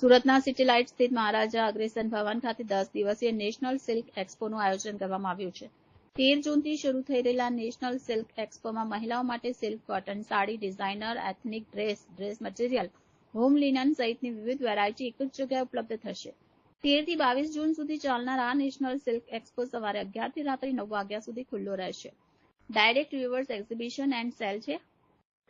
સુરતના city light સ્થિત મહારાજા અગ્રેસન ભવન ખાતે દસ દિવસીય નેશનલ સિલ્ક એક્સપોનું આયોજન કરવામાં આવ્યું છે. તેર જૂનથી શરૂ થઈ રહેલા નેશનલ સિલ્ક એક્સપોમાં મહિલાઓ માટે silk cotton sari, designer, ethnic dress dress material, home linen સહિતની વિવિધ વેરાયટી એક જ જગ્યાએ ઉપલબ્ધ થશે. તેરથી બાવીસ જૂન સુધી ચાલનાર આ નેશનલ સિલ્ક એક્સપો સવારે અગિયારથી રાત્રે નવ વાગ્યા સુધી ખુલ્લો રહેશે. Direct viewers exhibition and sale છે.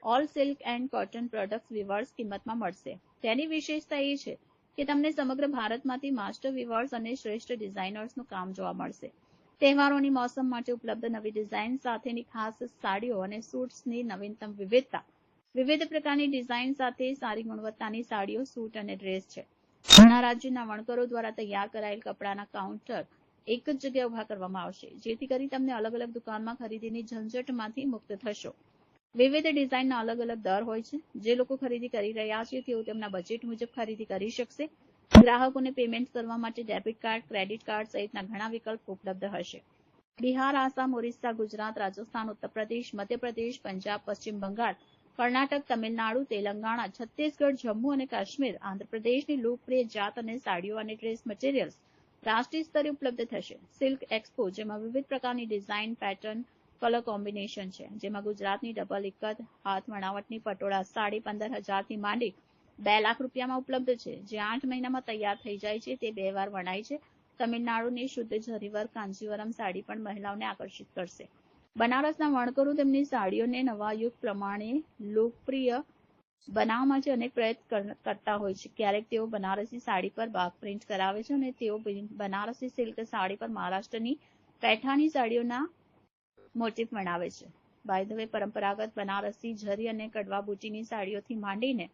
All silk and cotton products weavers કિંમતમાં મળશે. તેની વિશેષતા એ છે કે તમને સમગ્ર ભારતમાંથી માસ્ટર વિવર્સ અને શ્રેષ્ઠ ડિઝાઇનર્સનું કામ જોવા મળશે. તહેવારોની મોસમ માટે ઉપલબ્ધ નવી ડિઝાઇન સાથેની ખાસ સાડીઓ અને સૂટ્સની નવીનતમ વિવિધતા. વિવિધ પ્રકારની ડિઝાઇન સાથે સારી ગુણવત્તાની સાડીઓ સૂટ અને ડ્રેસ છે. ઘણા રાજ્યના વણકરો દ્વારા તૈયાર કરાયેલ કપડાના કાઉન્ટર એક જ જગ્યાએ ઊભા કરવામાં આવશે, જેથી કરી તમને અલગ અલગ દુકાનમાં ખરીદીની ઝંઝટમાંથી મુક્ત થશો. વિવિધ ડિઝાઇનના અલગ અલગ દર હોય છે. જે લોકો ખરીદી કરી રહ્યા છે, તેઓ તેમના બજેટ મુજબ ખરીદી કરી શકશે. ગ્રાહકોને પેમેન્ટ કરવા માટે ડેબિટ કાર્ડ ક્રેડિટ કાર્ડ સહિતના ઘણા વિકલ્પ ઉપલબ્ધ હશે. બિહાર, આસામ, ઓરિસ્સા, ગુજરાત, રાજસ્થાન, ઉત્તર પ્રદેશ, મધ્યપ્રદેશ, પંજાબ, પશ્ચિમ બંગાળ, કર્ણાટક, તમિલનાડુ, તેલંગાણા, છત્તીસગઢ, જમ્મુ અને કાશ્મીર, આંધ્રપ્રદેશની લોકપ્રિય જાત અને સાડીઓ અને ડ્રેસ મટીરિયલ્સ રાષ્ટ્રીય સ્તરે ઉપલબ્ધ થશે. સિલ્ક એક્સપો, જેમાં વિવિધ પ્રકારની ડિઝાઇન પેટર્ન કલર કોમ્બિનેશન છે, જેમાં ગુજરાતની ડબલ ઇકત હાથ વણાવટની પટોળા સાડી પંદર હજારથી માંડી બે લાખ રૂપિયામાં ઉપલબ્ધ છે, જે આઠ મહિનામાં તૈયાર થઈ જાય છે, તે બે વાર વણાય છે. તમિલનાડુની શુદ્ધ ઝરીવર કાંજીવરમ સાડી પણ મહિલાઓને આકર્ષિત કરશે. બનારસના વણકરો તેમની સાડીઓને નવા યુગ પ્રમાણે લોકપ્રિય બનાવવા માટે અનેક પ્રયત્ન કરતા હોય છે. ક્યારેક તેઓ બનારસી સાડી પર બાગ પ્રિન્ટ કરાવે છે અને તેઓ બનારસી સિલ્ક સાડી પર મહારાષ્ટ્રની પેઠાની સાડીઓના મોટિફ બનાવે છે. બાય ધ વે પરંપરાગત બનારસી, ઝરી અને કડવા બુટીની સાડીઓથી માંડીને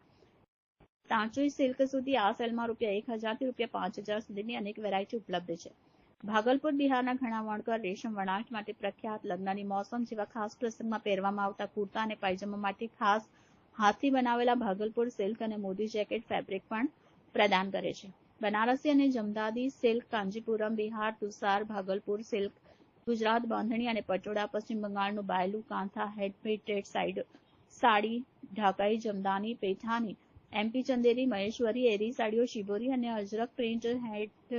તાંચુઈ સિલ્ક સુધી આ સેલમાં રૂપિયા એક હજારથી રૂપિયા પાંચ હજાર સુધીની અનેક વેરાયટી ઉપલબ્ધ છે. ભાગલપુર બિહારના ઘણા વણકર રેશમ વણાટ માટે પ્રખ્યાત લગ્નની મોસમ જેવા ખાસ પ્રસંગમાં પહેરવામાં આવતા કુર્તા અને પાયજામા માટે ખાસ હાથથી બનાવેલા ભાગલપુર સિલ્ક અને મોદી જેકેટ ફેબ્રિક પણ પ્રદાન કરે છે. બનારસી અને જમદાદી સિલ્ક, કાંજીપુરમ, બિહાર તુસાર ભાગલપુર સિલ્ક ગુજરાત બાંધણી અને પટોળા પશ્ચિમ બંગાળનું બાયલું Kantha handmade side sari, Dhakai, Jamdani, Paithani MP Chanderi, Maheshwari, Eri સાડીઓ, શિબોરી અને Ajrak print hand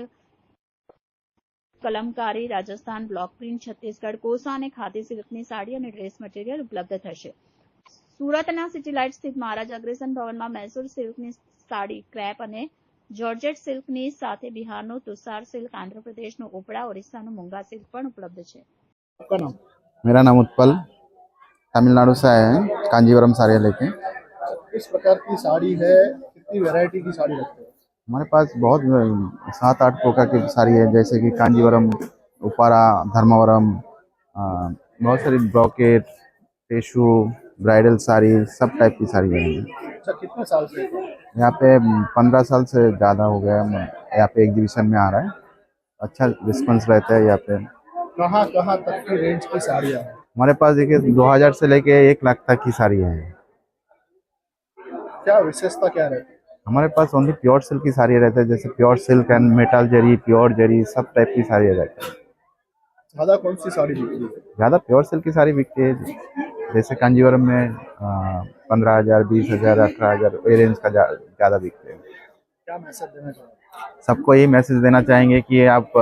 Kalamkari, Rajasthan block print, Chhattisgarh Kosa અને ખાદી સિલ્કની સાડી અને ડ્રેસ મટીરિયલ ઉપલબ્ધ થશે. સુરતના સિટી લાઇટ સ્થિત મહારાજ અગ્રેસન ભવનમાં મૈસૂર સિલ્કની સાડી, ક્રેપ અને જોર્જેટ સિલ્કની સાથે બિહારનું તુષાર સિલ્ક આંધ્રપ્રદેશનું ઉપડા ઓરિસ્સાનું મૂંગા સિલ્ક પણ ઉપલબ્ધ છે आपका नाम मेरा नाम उत्पल तमिलनाडु से आए हैं कांजीवरम साड़ियाँ लेके किस प्रकार की साड़ी है कितनी वैरायटी की साड़ी रखते हैं हमारे पास बहुत अ, सात आठ प्रकार की साड़ी है जैसे कि कांजीवरम उपारा धर्मावरम अ, बहुत सारी ब्रॉकेट टिशू ब्राइडल साड़ी सब टाइप की साड़ी है अच्छा कितने साल से है? यहाँ पे पंद्रह साल से ज़्यादा हो गया है। यहाँ पे एग्जीबिशन में आ रहा है। अच्छा रिस्पॉन्स रहता है यहाँ पे। कहाँ कहाँ तक की रेंज की साड़ियाँ हैं? हमारे पास देखिए दो हज़ार से लेके एक लाख तक की साड़ी है। क्या विशेषता क्या रहती है? हमारे पास ओनली प्योर सिल्क की साड़ी रहता है जैसे pure silk and metal zari pure zari सब टाइप की साड़ी रहती है। ज़्यादा कौन सी साड़ी बिकती है? ज़्यादा प्योर सिल्क की साड़ी बिकती है। जैसे कांजीवरम में पंद्रह हज़ार बीस हज़ार अठारह हज़ार ये रेंज का ज्या- ज़्यादा बिकते हैं। क्या मैसेज देना चाहोगे? सबको यही मैसेज देना चाहेंगे कि आप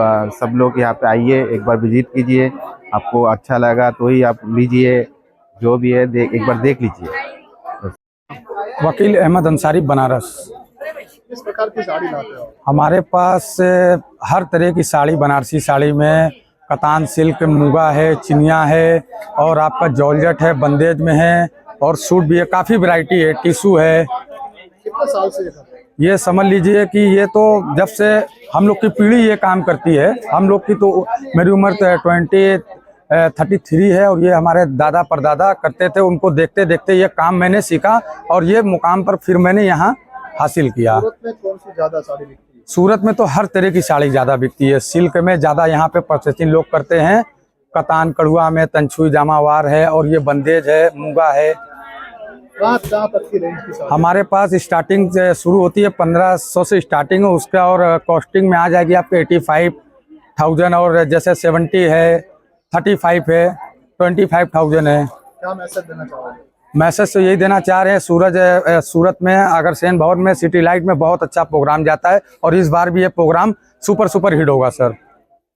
सब लोग यहाँ पे आइए एक बार विज़िट कीजिए। आपको अच्छा लगा तो ही आप लीजिए जो भी है देख एक बार देख लीजिए। वकील अहमद अंसारी बनारस। किस प्रकार की साड़ी लाते हो हमारे पास हर तरह की साड़ी बनारसी साड़ी में कतान सिल्क मुगा है चिनिया है और आपका जॉर्जेट है बंदेज में है और सूट भी है काफ़ी वैरायटी है टिशू है। कितने साल से ये समझ लीजिए कि ये तो जब से हम लोग की पीढ़ी ये काम करती है हम लोग की तो मेरी उम्र तो है ट्वेंटी थर्टी थ्री है और ये हमारे दादा परदादा करते थे उनको देखते देखते ये काम मैंने सीखा और ये मुकाम पर फिर मैंने यहाँ हासिल किया। सूरत में कौन सी ज़्यादा साड़ी बिकती है? सूरत में तो हर तरह की साड़ी ज़्यादा बिकती है। सिल्क में ज़्यादा यहाँ पे प्रोसेसिंग लोग करते हैं। कतान कड़ुआ में तंछुई जामावार है और ये बंदेज है मूँगा है। हमारे पास स्टार्टिंग शुरू होती है पंद्रह सौ से स्टार्टिंग है उसका और कॉस्टिंग में आ जाएगी आपके एटी फाइव थाउज़ेंड और जैसे सेवेंटी है थर्टी फाइव है ट्वेंटी फाइव थाउज़ेंड है। क्या मैसेज देना चाहोगे? मैसेज तो यही देना चाह रहे हैं सूरज अ, अ, सूरत में अग्रसेन भवन में सिटी लाइट में बहुत अच्छा प्रोग्राम जाता है और इस बार भी ये प्रोग्राम सुपर सुपर हिट होगा सर